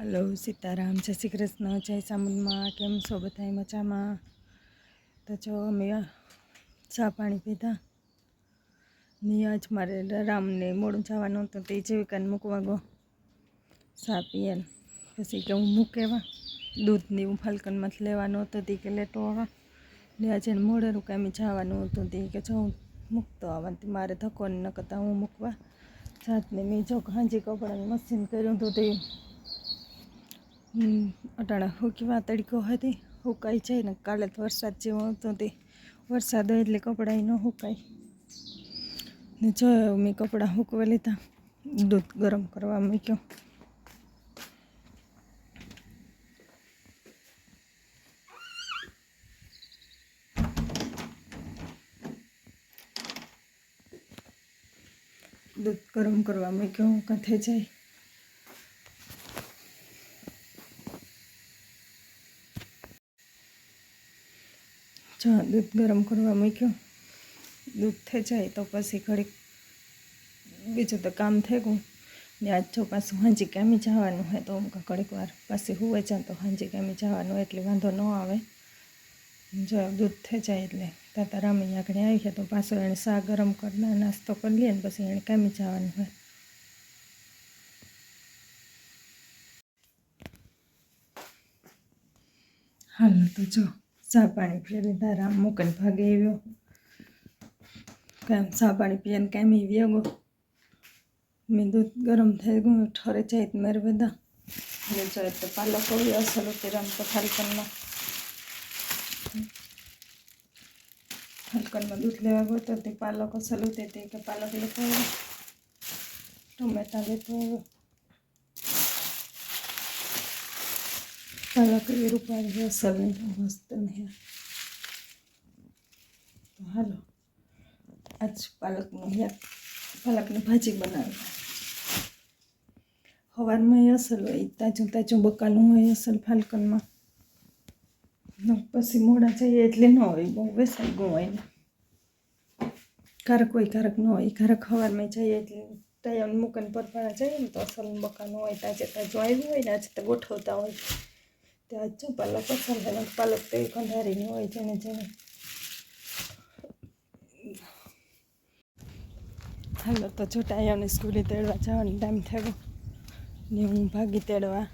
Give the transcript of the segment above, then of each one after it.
Hello, Sitaram, જય શ્રી કૃષ્ણ, જય સામુદમાં કેમ છો બધા મજામાં? તો જો અમે ચા પાણી પીધા. ને આજ મારે રામને મોડું જવાનું હતું, તે જીવિકાને મૂકવા ગો ચા પીએ પછી કે હું મૂકેવા. દૂધની હું ફાલ્કનમાંથી લેવાનું હતું, તે કે લેતો આવવા ને આજે મોડે રૂકામી જવાનું હતું, તે કે જો હું મૂકતો આવવા મારે ધક્કો ન કરતા હું મૂકવા. જાતને મેં જો હાંજી કપડાનું મશીન કર્યું હતું તે અટાણા હુકીવા તડકો હતી. હુકાઈ જાય ને કાલે તો વરસાદ જેવો હતો તે. વરસાદ હોય એટલે કપડાં ન હુકાય. ને જો મેં કપડાં હુકવા લીધા. દૂધ ગરમ કરવા મૂક્યો દૂધ ગરમ કરવા મૂક્યો હું કાંઠે જાય જો દૂધ ગરમ કરવા મૂક્યો દૂધ થઈ જાય તો પછી ઘડીક બીજું તો કામ થઈ ગયું. ને આજ જો પાછું હાંજી કામી જવાનું હોય તો ઘડીક વાર પાછી હુવે જાય તો હાંજી કામી જવાનું એટલે વાંધો ન આવે. જો દૂધ થઈ જાય એટલે તાતા રામી આગળ આવી ગયા તો પાછો એણે શા ગરમ કરીને નાસ્તો કરી લે ને પછી એણે કામી જવાનું હોય. હાલો તો જો ચા પાણી પી લીધા રામ મૂકીને ભાગે આવ્યો. કામ ચા પાણી પીને કામ આવ્યો ગો મેં દૂધ ગરમ થઈ ગયું ઠરે જાય તો મારે બધા એટલે જો તો પાલક આવી અસલ હતી રમતો ફાલકનમાં ફાલકનમાં દૂધ લેવા ગયો તો તે પાલક અસલ હતી તે કે પાલક લેતો આવ્યો. ટમેટા લેતો આવ્યો. રૂપાળી અસલ નહીં મસ્ત નહીં તો હાલો. આજ પાલકનું યાદ પાલકની ભાજી બનાવી સવારમાં અસલ હોય તાજું તાજું બકાલું હોય અસલ ફાલકનમાં પછી મોડા જઈએ એટલે ન હોય, બહુ વેસાઈ હોય ને. કારક હોય કારક ન હોય કારક સવારમાં જઈએ એટલે ટાઈમ મૂકીને પરપાળા જઈએ ને તો અસલ બકાલું હોય, તાજે તાજું આવ્યું હોય ને, આજે તો ગોઠવતા હોય. ત્યાં જો પાલક હોય ને પાલક તો એ કંધારીની હોય જેને જેને હાલો તો જો ટાયાને સ્કૂલે તેડવા જવાનો ટાઈમ થયો ને હું ભાગી તેડવા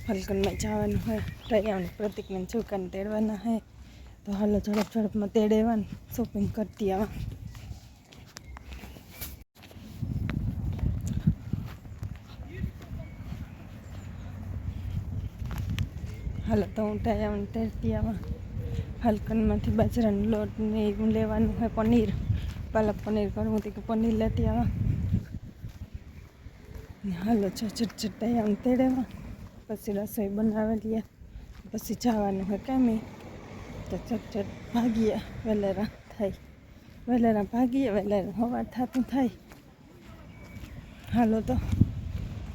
ફલકનમાં જવાનું હોય ટાયાને પ્રતિકને છોકરાને તેડવાના હોય તો હાલો ઝડપ ઝડપમાં તેડેવાનું શોપિંગ કરતી આવા હાલો તો હું ત્યાં તેડતી આવા ફાલકનમાંથી બાજરાનો લોટ ને એવું લેવાનું હોય પનીર. પાલક પનીર કરવું હતું કે પનીર લેતી આવા. હાલો છો ચટચટ આમ તેડેવા પછી રસોઈ બનાવી લઈએ. પછી જવાનું હોય કામે. તો ચટચટ ભાગીએ વહેલેરા થાય. વહેલેરા ભાગીએ વહેલેરા હવા થતું થાય. હાલો તો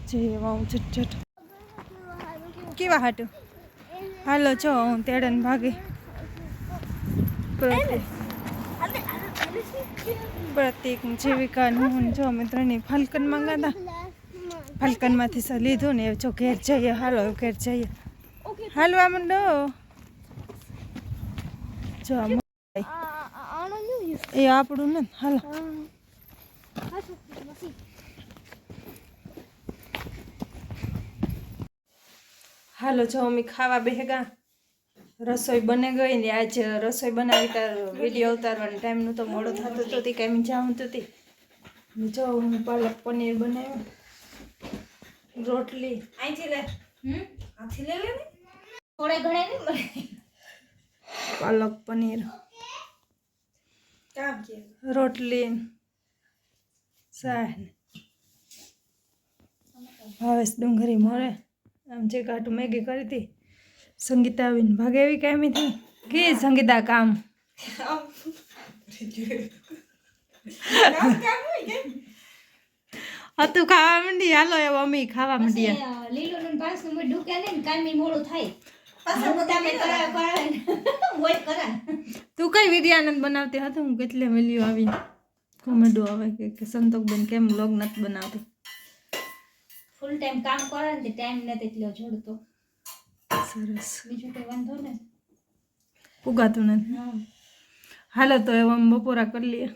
જઈએ હું ચટચટ કેવા હાટું? હાલો છો હું તેડન ભાગી. પ્રતિક જીવિકા હું જો મિત્રની ફાલ્કન મંગાતા. ફાલ્કનમાંથી સ લીધું ને જો ઘેર જઈએ, હાલો, ઘેર જઈએ. હાલવા માંડો. જો એ આપણું ને હાલો. હાલો જો અમે ખાવા બેહગા રસોઈ બને ગઈ ને આજે રસોઈ બનાવી તાર વીડિયો ઉતારવાનો ટાઈમનું તો મોડું થતું હતું તે કાંઈ જાઉં હતી. ને જો હું પાલક પનીર બનાવ્યું. રોટલી. અહીંથી લે. હમ? આથી લે લે થોડે ઘણે નહીં મળે. પાલક પનીર. કામ કે રોટલી. શાહ ભાવેશ ડુંગળી મળે. આમ જે કાટું મેગી કરી હતી સંગીતા આવીને ભાગે એવી કામી હતી. કે સંગીતા કામ? હતું ખાવા માંડી હાલો એ મમ્મી ખાવા માંડી. લીલું ને પાસનું ડૂકે ને કામી મોડું થાય. તું કઈ વિદ્યાનંદ બનાવતી હતી? હું કેટલે વેલ્યુ આવી કોમેડો આવે કે કે સંતોકબેન કેમ લોગ નથી બનાવતી? ફૂલ ટાઈમ કામ કરે ને ટાઈમ નથી એટલો જોડતો. સરસ. બીજું કઈ વાંધો ને? ઉગાતું નથી. હા. હાલો તો અમે બપોરા કરી લઈએ.